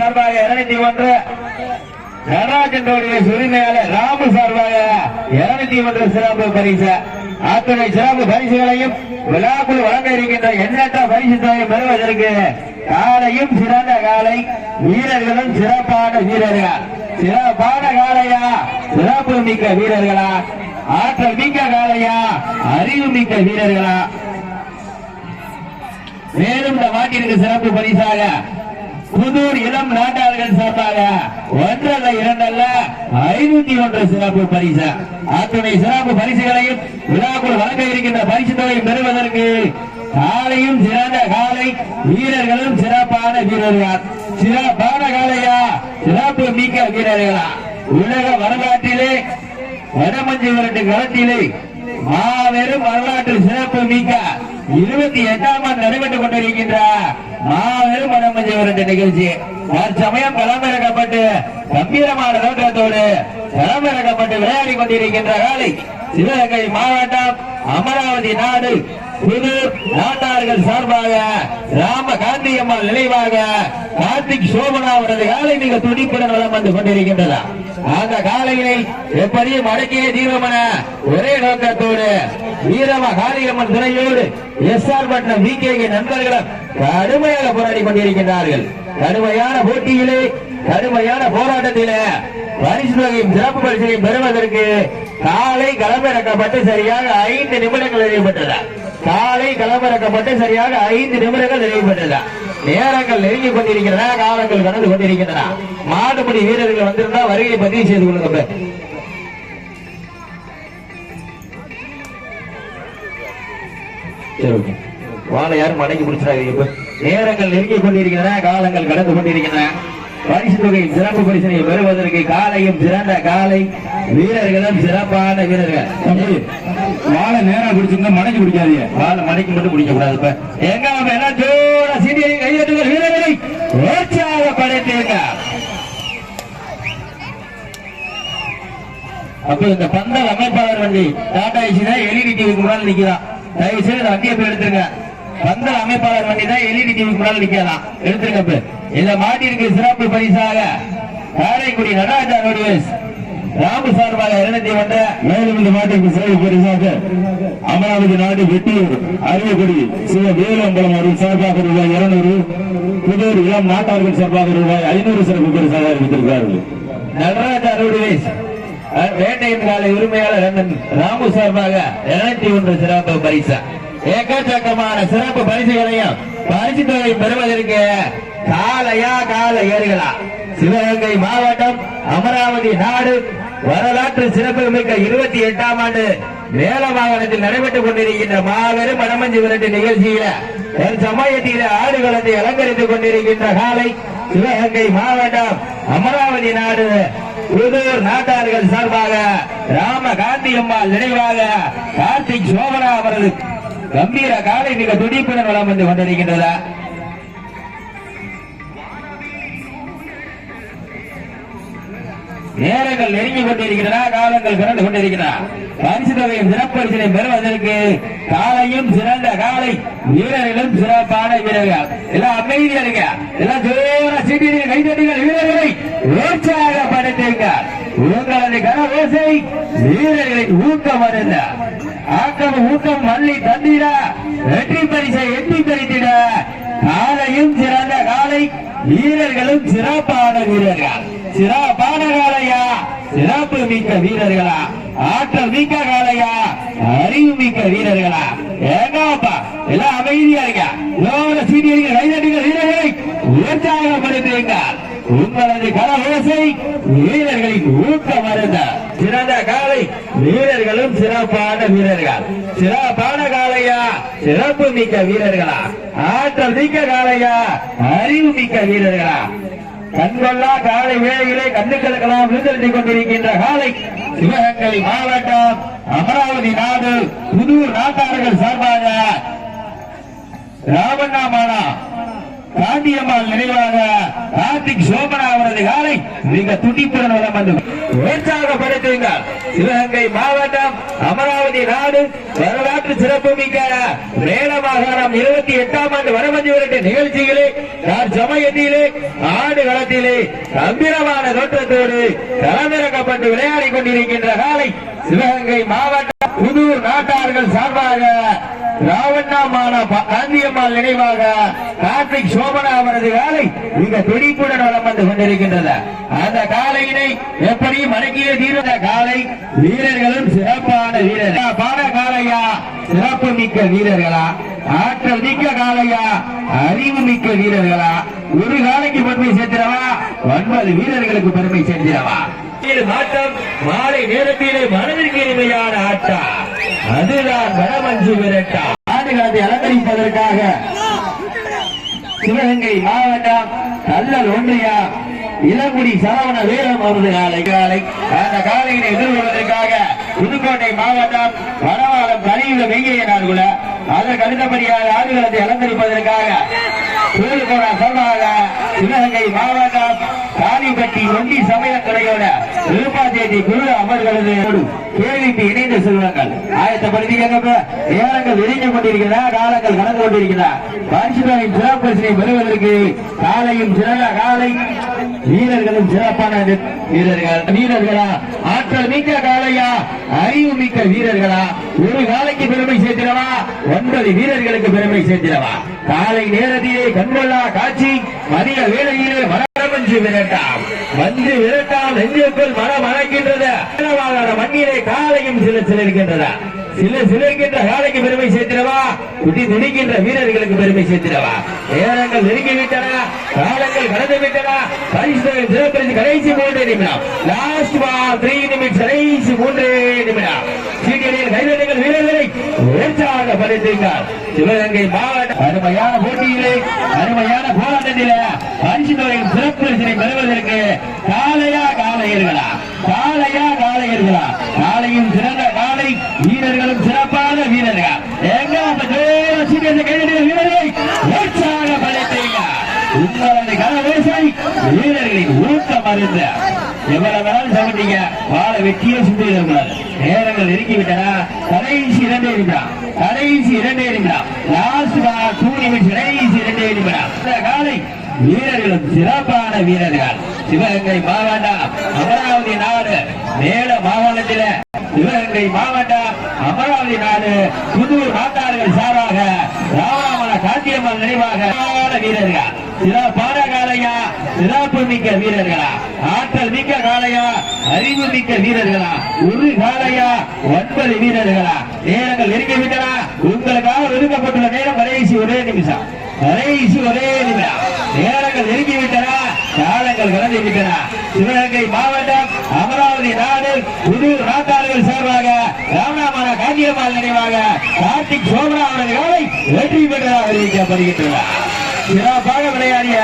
சார்பாக இருநூத்தி ஒன்று நடராஜனுடைய உரிமையாளர் ராமு சார்பாக இருநூத்தி ஒன்று சிறப்பு பரிசு. அத்துணை சிறப்பு பரிசுகளையும் விழாக்குள் வழங்க இருக்கின்ற எண்ணற்ற பரிசு தொகை பெறுவதற்கு காலையும் சிறந்த காலை வீரர்களும் சிறப்பான வீரர்கள். சிறப்பான காலையா? சிறப்பு மிக்க வீரர்களா? ஆற்றல் மிக்க காலையா? அறிவு மிக்க வீரர்களா? மேலும் இந்த மாட்டிற்கு சிறப்பு பரிசாக புதூர் இளம் நாட்டாளர்கள் சார்பாக ஒன்றல்ல இரண்டல்ல ஐநூத்தி ஒன்று சிறப்பு பரிசு. அத்துணை சிறப்பு பரிசுகளையும் விழாக்குள் வழங்க இருக்கின்ற பரிசு தொகையை பெறுவதற்கு காலையும் சிறந்த காலை வீரர்களும் சிறப்பான வீரர்கள்? சிறப்பான காலையா? சிறப்பு மிக்க வீரர்களா? உலக வரலாற்றிலே வடமஞ்சி விரட்டு களத்திலே மாபெரும் வரலாற்று சிறப்பு மிக்க இருபத்தி எட்டாம் ஆண்டு நடைபெற்றுக் கொண்டிருக்கின்ற மாபெரும் வடமஞ்சி விரட்டு நிகழ்ச்சி. தற்சமயம் களமிறக்கப்பட்டு கம்பீரமான தோற்றத்தோடு களமிறக்கப்பட்டு விளையாடி கொண்டிருக்கின்ற காலை சிவகங்கை மாவட்டம் அமராவதி நாடு. புது நாட்டார்கள் சார்பாக ராம காந்தி அம்மாள் நினைவாக கார்த்திக் சோபனா அவரது காலை மிக துடிப்புடன் வளம் வந்து கொண்டிருக்கின்றதா? அந்த காலையினை எப்படியும் அடக்கிய தீர்வமென ஒரே நோக்கத்தோடு வீரம காளியம்மன் துணையோடு S R Pattinam V K நண்பர்களும் கடுமையாக போராடி கொண்டிருக்கின்றார்கள். கடுமையான போட்டியிலே கடுமையான போராட்டத்திலே பரிசு தொகையும் சிறப்பு பரிசையும் பெறுவதற்கு காலை களமிறக்கப்பட்டு சரியாக ஐந்து நிமிடங்கள் நிறைவுபெற்றதா காலை களமிறக்கப்பட்டு சரியாக ஐந்து நிமிடங்கள் நிறைவுபெற்றதா நேரங்கள் நெருங்கி கொண்டிருக்கிறதா காலங்கள் கடந்து கொண்டிருக்கின்றன மாடுபடி வீரர்கள் வந்திருந்தா வருகை பதிவு செய்து கொள்ளுங்க சரி வாழை யாரும் மடக்கி பிடிச்சிடாதீங்க இப்ப நேரங்கள் நெருங்கி கொண்டிருக்கின்றன காலங்கள் கடந்து கொண்டிருக்கின்றன? பரிசு தொகை சிறப்பு பரிசனை பெறுவதற்கு காலையும் சிறந்த காலை வீரர்களும் சிறப்பான வீரர்கள். வாழை நேரம் பிடிச்சிருந்தா மடக்கி பிடிக்காதீங்க வாழை மடக்கி மட்டும் பிடிக்க கூடாது இப்ப எங்க அவங்க எல்லாம் ஜோர சீனியை கையெழுத்துகள் வீரர்களை உற்சாகப்படுத்துங்க அப்ப இந்த பந்தல் அமைப்பாளர் வண்டி டாடா ஏசி தான் எல்இடி டிவிக்கு முன்னாடி நிக்கிறான் தயவு செய்து இந்த வண்டியை போய் எடுத்துருங்க. பந்தல் அமைப்பாளர் வண்டி தான் எல்இடி டிவிக்கு முன்னாடி நிக்கலாம் எடுத்துருங்க இப்ப இந்த மாட்டிற்கு சிறப்பு பரிசாக. காரைக்குடி நடராஜனுடைய ராமு சார்பாக இருநூத்தி ஒன்று மேலும் இந்த மாட்டுக்கு சிறப்பு பரிசாக அமராவதி நாடு வெட்டியூர் அரியக்குடி சிவ வேலம்பலம் அவர்கள் சார்பாக ரூபாய் இருநூறு புதூர் இளம் நாட்டார்கள் சார்பாக ரூபாய் ஐநூறு சிறப்பு பரிசாக அறிவித்திருக்கிறார்கள். நடராஜ அருள்வேஸ் வேட்டையின் காலை உரிமையாளர் அண்ணன் ராமு சார்பாக இருநூத்தி ஒன்று சிறப்பு பரிசா. ஏக்கச்சக்கமான சிறப்பு பரிசுகளையும் பரிசு தொகை பெறுவதற்கு காலையா கால ஏறுகளா? சிவகங்கை மாவட்டம் அமராவதி நாடு வரலாற்று சிறப்பு மிக்க இருபத்தி எட்டாம் ஆண்டு வேல வாகனத்தில் நடைபெற்றுக் கொண்டிருக்கின்ற மாபெரும் மனமஞ்சு விரட்டு நிகழ்ச்சியில சமயத்தில ஆடுகளத்தை அலங்கரித்துக் கொண்டிருக்கின்ற காலை சிவகங்கை மாவட்டம் அமராவதி நாடு. புதூர் நாட்டார்கள் சார்பாக ராம காந்தி அம்மாள் நினைவாக கார்த்திக் சோபனா அவரது கம்பீர காலை மிக துடிப்புடன் வளம் வந்து கொண்டிருக்கின்றதா நேரங்கள் நெருங்கி கொண்டிருக்கின்றன காலங்கள் கடந்து கொண்டிருக்கின்றன பரிசு தொகையும் சிறப்பரிசனை பெறுவதற்கு காலையும் சிறந்த காலை வீரர்களும் சிறப்பான வீரர்கள். எல்லாம் அமைதியா இருங்க. எல்லாம் ஜோர சீட்டியை கைதட்டுங்கள் வீரர்களை உற்சாகப்படுத்துங்கள் உங்களது கனவோசை வீரர்களின் ஊக்கம் வருந்த ஆக்கம் ஊக்கம் மல்லி தந்திட வெற்றி பரிசை எட்டி பறித்திட காலையும் சிறந்த காலை வீரர்களும் சிறப்பான வீரர்கள். சிறப்பான காலையா சிறப்பு மிக்க வீரர்களா? ஆற்றல் மிக்க காலையா அறிவு மிக்க வீரர்களா? ஏங்கப்பா எல்லாம் அமைதியா இருக்க எவ்வளவு சீனியர்கள் கைதட்டுகள் வீரர்களை உற்சாகப்படுத்துங்க உங்களது கரவோசை வீரர்களின் ஊக்க மருந்த சிறந்த காலை வீரர்களும் சிறப்பான வீரர்கள். சிறப்பான காலையா சிறப்பு மிக்க வீரர்களா? ஆற்றல் மிக்க காலையா அறிவு மிக்க வீரர்களா? கண்கொள்ளா காலை வேளையிலே கண்ணுக்களுக்கெல்லாம் விருந்தெடுத்துக் கொண்டிருக்கின்ற காலை சிவகங்கை மாவட்டம் அமராவதி நாடு புதூர் நாட்டார்கள் சார்பாக. ராவண்ணாமானா பாண்டியம்மாள் நினைவாக கார்த்திக் சோபனா அவரது காலை மிக துடிப்புடன் வந்து உற்சாகப்படுத்துங்கள் சிவகங்கை மாவட்டம் அமராவதி நாடு வரலாற்று சிறப்பு மேல மாகாணம் இருபத்தி எட்டாம் ஆண்டு வரமஞ்சி விரட்டு நிகழ்ச்சிகளே சமயத்திலே ஆடு களத்திலே கம்பீரமான தோற்றத்தோடு களமிறக்கப்பட்டு விளையாடிக் கொண்டிருக்கின்ற காலை சிவகங்கை மாவட்ட புதூர் நாட்டார்கள் சார்பாக ராவண்ணாமான காந்தியம்மாள் நினைவாக கார்த்திக் சோபனா அவரது காலை மிக துடிப்புடன் வளம் வந்து கொண்டிருக்கின்றது. அந்த காலையினை எப்படி மடக்கிய தீர்ந்த காலை வீரர்களும் சிறப்பான வீரர்கள். பாட காலையா சிறப்பு மிக்க வீரர்களா? ஆற்றல் மிக்க காலையா அறிவு மிக்க வீரர்களா? ஒரு காலைக்கு பெருமை சேர்த்திடவா ஒன்பது வீரர்களுக்கு பெருமை சேர்த்திடவா இது மாட்டம் மாலை நேரத்திலே மனதிற்கு இனிமையான ஆட்டா அதுதான் வடமஞ்சு விரட்டா ஆடுகளத்தை அலங்கரிப்பதற்காக சிவகங்கை மாவட்டம் கல்லல் ஒன்றியா இளங்குடி சரவண வீரம் அவரது காலை காலை அந்த காலையினை எதிர்கொள்வதற்காக புதுக்கோட்டை மாவட்டம் வடவாளம் கலியுக வெங்கையனார்குல அதற்கு அடுத்தபடியாக ஆடுகளத்தை இழந்திருப்பதற்காக தூளுக்கோணா சார்பாக சிவகங்கை மாவட்டம் காலிப்பட்டி ஒண்டி சமயத்துறையோட விருப்பாச்சேரி குரு அமர்களது கேள்விக்கு இணைந்து செல்வார்கள் ஆயத்தப்படுத்திக்க நேரங்கள் விரிஞ்சு கொண்டிருக்கிறதா காலங்கள் கடந்து கொண்டிருக்கிறதா பரிசுகளின் சிறப்பரிசனை பெறுவதற்கு காலையும் சிறந்த காலை வீரர்களும் சிறப்பான வீரர்கள் வீரர்களா? ஆற்றல் மிக்க காலையா அறிவு மிக்க வீரர்களா? ஒரு காலைக்கு பெருமை சேர்த்திடவா? ஒன்பது வீரர்களுக்கு பெருமை சேர்த்திடவா? காலை நேரத்திலே கண்கொள்ளா காட்சி மதிய வேளையிலே மரமஞ்சு விரட்டாம் வந்து விரட்டாம் நெஞ்சுக்குள் மரம் மணக்கின்றது மண்ணிலே காலையும் சில சிலர்கின்றதா சில சிலர்கின்ற காலைக்கு பெருமை சேர்த்திடவா? குட்டி துணிக்கின்ற வீரர்களுக்கு பெருமை சேர்த்திடவா? நேரங்கள் நெருங்கி விட்டன காலங்கள் கடந்து விட்டன பரிசுகள் சிறப்பிரிந்து கடைசி மூன்றே நிமிடம். லாஸ்ட் த்ரீ நிமிட்ஸ் கடைசி மூன்றே நிமிடம். சீட்டியடியில் கைதட்டுங்கள் வீரர்களை. உற்சாகப்படுத்துங்கள் சிவகங்கை மாவட்ட அருமையான போட்டியிலே அருமையான போராட்டத்தில பரிசு தொகையின் சிறப்பு பரிசினை பெறுவதற்கு காலையா காலையர்களா காலையா காலையர்களா காலையும் சிறந்த காலை வீரர்களும் சிறப்பான வீரர்கள். எங்க அந்த ஜோர சீட்டியத்தை கைதட்டுங்கள் வீரர்களை. உற்சாகப்படுத்துங்க உங்களது கரவேசை வீரர்களின் ஊக்கம் மருந்து. எவ்வளவு வேணாலும் சமைட்டீங்க வாழ வெட்டியே சுத்திடக்கூடாது நேரங்கள் நெருங்கி விட்டனா கடைசி இரண்டே நிமிடம். கடைசி இரண்டே நிமிடம். லாஸ்ட் டூ நிமிஷம் கடைசி இரண்டே நிமிடம். காலை வீரர்களும் சிறப்பான வீரர்கள். சிவகங்கை மாவட்டம் அமராவதி நாடு மேல மாகாணத்தில சிவகங்கை மாவட்டம் அமராவதி நாடு புதூர் நாட்டார்கள் சார்பாக ராமநாமன காந்தியம்மன் நினைவாக. சிறப்பான வீரர்கள். சிறப்பான காலையா சிறப்பு மிக்க வீரர்களா ஆற்றல் மிக்க காளையா அறிவு மிக்க வீரர்களா ஒரு காளையா ஒன்பது வீரர்களா. நேரங்கள் நெருங்கிவிட்டனா. உங்களுக்காக ஒதுக்கப்பட்டுள்ள நேரம் கடைசி ஒரே நிமிஷம். கடைசி ஒரே நிமிடம். நேரங்கள் நெருங்கிவிட்டனா. காலங்கள் கடந்து விட்டன சிவகங்கை மாவட்டம் அமராவதி நாடு புது நாட்டாளர்கள் சார்பாக ராமநாமன காந்தியம்மாள் நினைவாக கார்த்திக் சோமனா அவரது காலை வெற்றி பெற்றதாக அறிவிக்கப்படுகின்றனர் சிறப்பாக விளையாடிய